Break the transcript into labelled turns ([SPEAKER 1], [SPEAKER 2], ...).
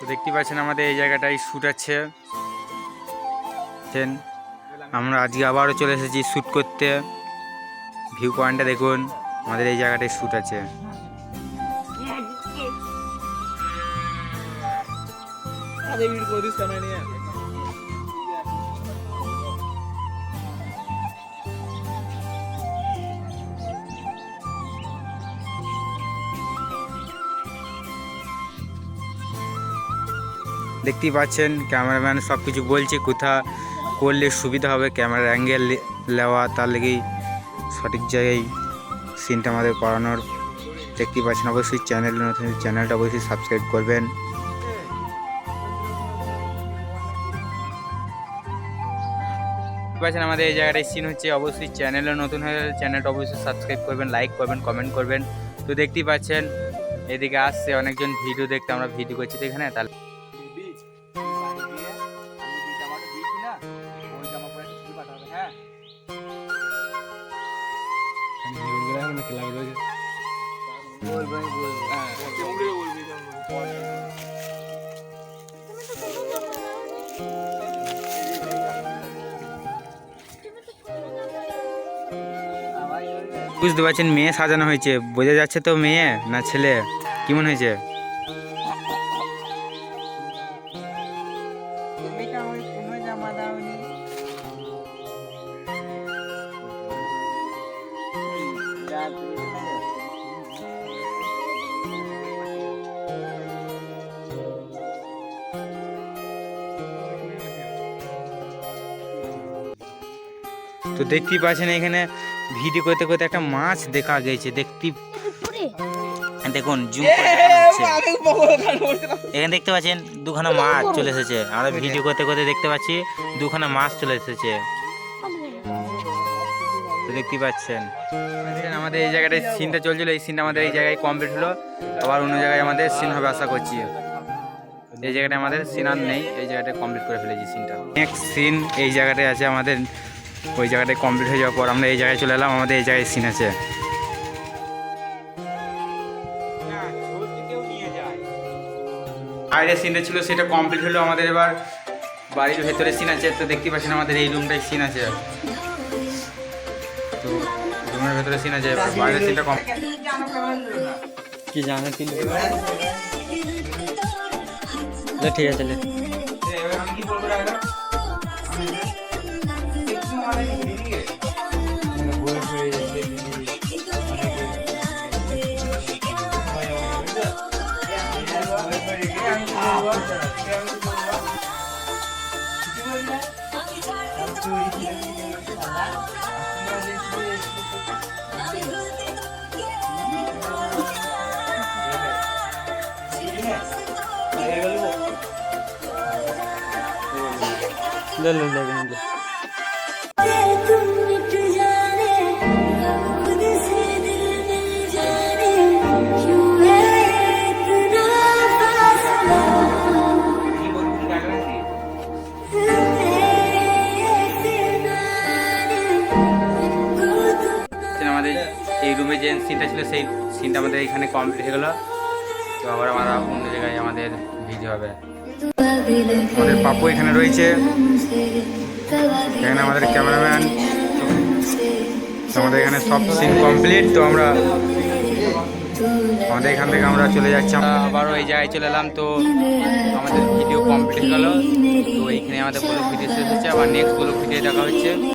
[SPEAKER 1] তো দেখতে পাচ্ছেন আমাদের এই জায়গাটাই শ্যুট আছে। আমরা আজকে আবারও চলে এসেছি শ্যুট করতে। ভিউ পয়েন্টটা দেখুন, আমাদের এই জায়গাটায় শ্যুট আছে।
[SPEAKER 2] আরে, ভিড়
[SPEAKER 1] দেখতেই পাচ্ছেন ক্যামেরাম্যান সব কিছু বলছে, কোথা করলে সুবিধা হবে ক্যামেরার অ্যাঙ্গেল নেওয়া, তার লেগেই সঠিক জায়গায় সিনটা আমাদের করানোর। দেখতেই পাচ্ছেন, অবশ্যই চ্যানেল নতুন চ্যানেলটা অবশ্যই সাবস্ক্রাইব করবেন। পাচ্ছেন, আমাদের এই জায়গাটায় সিন হচ্ছে, অবশ্যই চ্যানেলে নতুন হয়ে চ্যানেলটা অবশ্যই সাবস্ক্রাইব করবেন লাইক করবেন কমেন্ট করবেন। তো দেখতেই পাচ্ছেন, এদিকে আসছে অনেকজন ভিডিও দেখতে, আমরা ভিডিও করছি এখানে, তাহলে
[SPEAKER 2] বাড়ি দিয়ে আমি যে জামাটা দিয়েছি না ওই জামা পরে ছবি পাঠাবে হ্যাঁ?
[SPEAKER 1] বুঝতে পারছেন, মেয়ে সাজানো হয়েছে। বোঝা যাচ্ছে তো মেয়ে না ছেলে। কেমন হয়েছে? তো দেখতেই পাচ্ছেন এখানে ভিডিও করতে করতে একটা মাছ দেখা গেছে। দেখতে দেখুন জুম এখানে দেখতে পাচ্ছেন দুখানা মাছ চলে এসেছে। আমরা ভিডিও করতে করতে দেখতে পাচ্ছি দুখানা মাছ চলে এসেছে। তো দেখতেই পাচ্ছেন। আমাদের এই জায়গাটায় সিনটা চলছিল এই সিনটা আমাদের এই জায়গায় কমপ্লিট হলো। আবার অন্য জায়গায় আমাদের সিন হবে আশা করছি। এই জায়গাটায় আমাদের সিন আর নেই এই জায়গাটায় কমপ্লিট করে ফেলেছি সিনটা। নেক্সট সিন এই জায়গাটায় আছে আমাদের ওই জায়গাটায় কমপ্লিট হয়ে যাওয়ার পর আমরা এই জায়গায় চলে এলাম আমাদের এই জায়গায় সিন আছে। বাইরের সিনটা ছিল সেটা কমপ্লিট হলো আমাদের এবার বাড়ির ভেতরে সিন আছে। তো দেখতে পাচ্ছেন আমাদের এই রুমটাই সিন আছে। তো রুমের ভেতরে সিন আছে বাইরের সিনটা কম
[SPEAKER 2] কি জানো কি? ঠিক আছে লে ले ले
[SPEAKER 1] রুমে যে সিনটা ছিল, সেই সিনটা আমাদের এখানে কমপ্লিট হয়ে গেলো। তো আবার আমরা অন্য জায়গায় আমাদের ভিডিও হবে। আমাদের পাপু এখানে রয়েছে। এখানে আমাদের ক্যামেরাম্যান আমাদের এখানে সব সিন কমপ্লিট তো আমরা আমাদের এখান থেকে আমরা চলে যাচ্ছি। আমরা আবারও এই জায়গায় চলে এলাম। তো আমাদের ভিডিও কমপ্লিট হয়ে গেল। তো এইখানে আমাদের ব্লগ ভিডিও শেষ হচ্ছে আবার নেক্সট ব্লগ ভিডিও দেখা হচ্ছে।